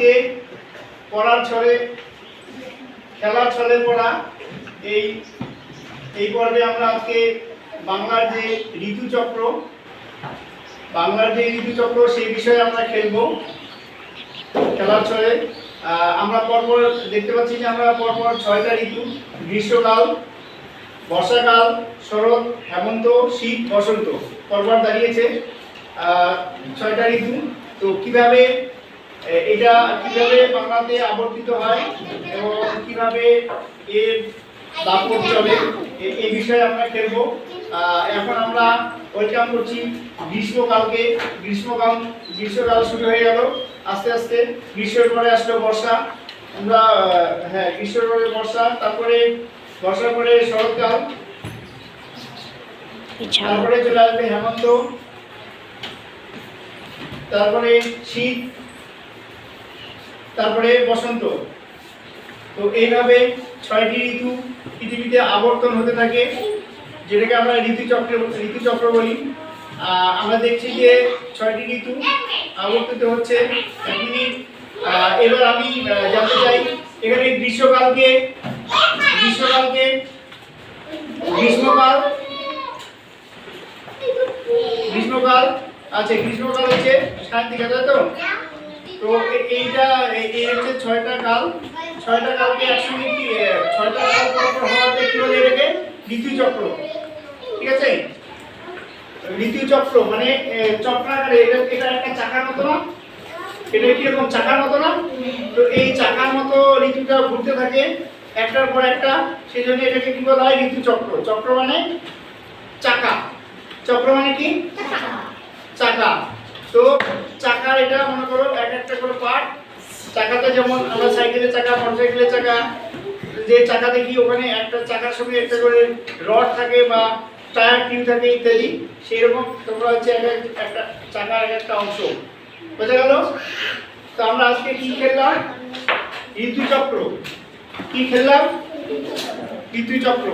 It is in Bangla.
আজকে পড়ার ছলে, খেলার ছলে পড়া এই এই পর্বে আমরা আজকে বাংলার যে ঋতুচক্র, বাংলার যে ঋতুচক্র সেই বিষয়ে আমরা খেলব খেলার ছলে। আমরা পরপর দেখতে পাচ্ছি যে আমরা পরপর ছয়টা ঋতু, গ্রীষ্মকাল, বর্ষাকাল, শরৎ, হেমন্ত, শীত, বসন্ত পরপর দাঁড়িয়েছে। ছয়টা ঋতু। তো কীভাবে এটা কীভাবে বাংলাতে আবর্তিত হয় এবং কীভাবে এর দাপট চলে এই বিষয়ে আমরা খেলব। এখন আমরা ওয়েলকাম করছি গ্রীষ্মকালকে। গ্রীষ্মকাল গ্রীষ্মকাল শুরু হয়ে গেল। আস্তে আস্তে গ্রীষ্মের পরে আসলো বর্ষা। আমরা হ্যাঁ গ্রীষ্মের পরে বর্ষা, তারপরে বর্ষার পরে শরৎকাল। তারপরে চলে আসবে হেমন্ত। তারপরে শীত। তারপরে বসন্ত। তো এইভাবে ছয়টি ঋতু পৃথিবীতে আবর্তন হতে থাকে, যেটাকে আমরা ঋতুচক্র ঋতুচক্র বলি। আমরা দেখছি যে ছয়টি ঋতু আবর্তিত হচ্ছে। এবার আমি জানতে চাই, এখানে গ্রীষ্মকালকে গ্রীষ্মকালকে গ্রীষ্মকাল গ্রীষ্মকাল আচ্ছা গ্রীষ্মকাল হচ্ছে তাই তো? তো এইটা এই হচ্ছে ছয়টা কাল ছয়টা কালকে একসঙ্গে কি ছয়টা কাল পরপর হওয়াতে কি বলে এটাকে? ঋতুচক্র ঠিক আছে? ঋতুচক্র মানে চক্রাকারে এটা এটা একটা চাকার মতো না? এটা কীরকম চাকার মতো না? তো এই চাকার মতো ঋতুটা ঘুরতে থাকে একটার পর একটা সেই জন্য এটাকে কি বলা হয়? ঋতুচক্র চক্র। মানে চাকা। চক্র মানে কি? চাকা। তো চাকার এটা মনে করো এক একটা করে পার্ট চাকাতে যেমন আমরা সাইকেলের চাকা মোটরসাইকেলের চাকা, যে চাকা দেখি ওখানে একটা চাকার সঙ্গে একটা করে রড থাকে বা টায়ার টিউব থাকে ইত্যাদি সেই রকম তোমরা হচ্ছে এক- একটা চাকার এক একটা অংশ। বোঝা গেল? তো আমরা আজকে কি খেললাম? ঋতুচক্র। কি খেললাম? ঋতুচক্র।